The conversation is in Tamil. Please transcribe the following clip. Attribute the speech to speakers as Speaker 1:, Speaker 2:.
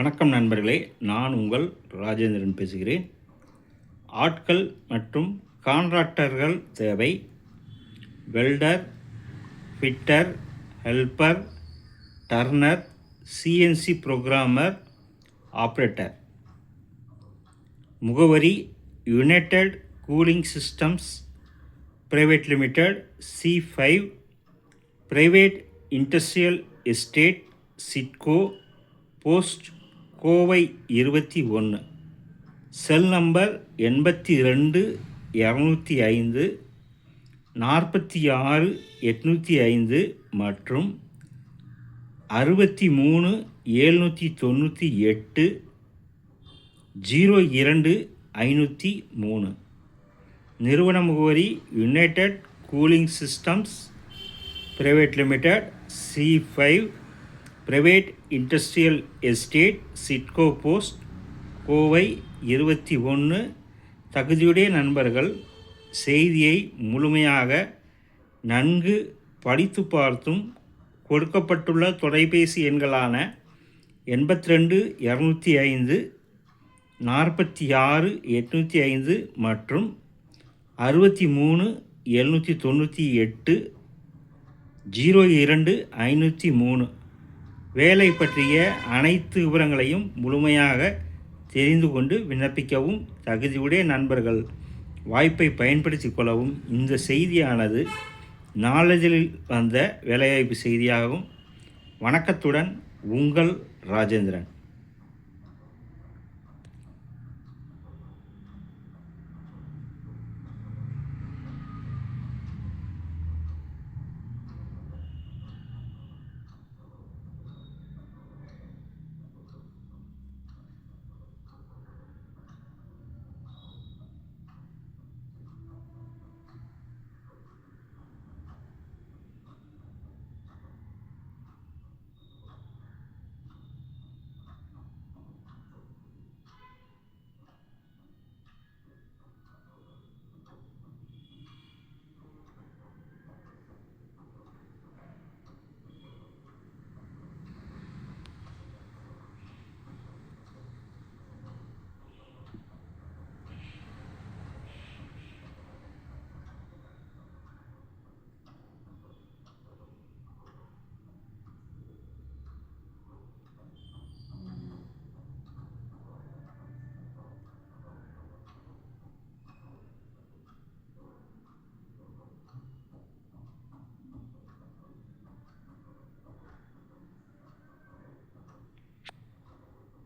Speaker 1: வணக்கம் நண்பர்களே நான் உங்கள் ராஜேந்திரன் பேசுகிறேன். ஆட்கள் மற்றும் கான்ட்ராக்டர்கள் தேவை. Welder fitter helper turner CNC programmer operator. முகவரி united cooling systems private limited C five private industrial estate SIDCO post Kovai இருபத்தி ஒன்று செல் நம்பர் எண்பத்தி ரெண்டு இரநூத்தி ஐந்து நாற்பத்தி ஆறு எட்நூற்றி ஐந்து மற்றும் அறுபத்தி மூணு ஏழ்நூற்றி தொண்ணூற்றி எட்டு ஜீரோ இரண்டு ஐநூற்றி மூணு. நிறுவன முகவரி united cooling systems private limited C five private industrial estate SIDCO post Kovai இருபத்தி ஒன்று. தகுதியுடைய நண்பர்கள் செய்தியை முழுமையாக நன்கு படித்து பார்த்தும் கொடுக்கப்பட்டுள்ள தொலைபேசி எண்களான எண்பத்தி ரெண்டு இரநூத்தி ஐந்து நாற்பத்தி ஆறு எட்நூற்றி ஐந்து மற்றும் அறுபத்தி மூணு எழுநூற்றி தொண்ணூற்றி எட்டு ஜீரோ இரண்டு ஐநூற்றி மூணு. வேலை பற்றிய அனைத்து விவரங்களையும் முழுமையாக தெரிந்து கொண்டு விண்ணப்பிக்கவும் தகுதியுடைய நண்பர்கள். வாய்ப்பை பயன்படுத்தி கொள்ளவும் இந்த செய்தியானது நாளிதழில் வந்த வேலைவாய்ப்பு செய்தியாகவும் வணக்கத்துடன் உங்கள் ராஜேந்திரன்.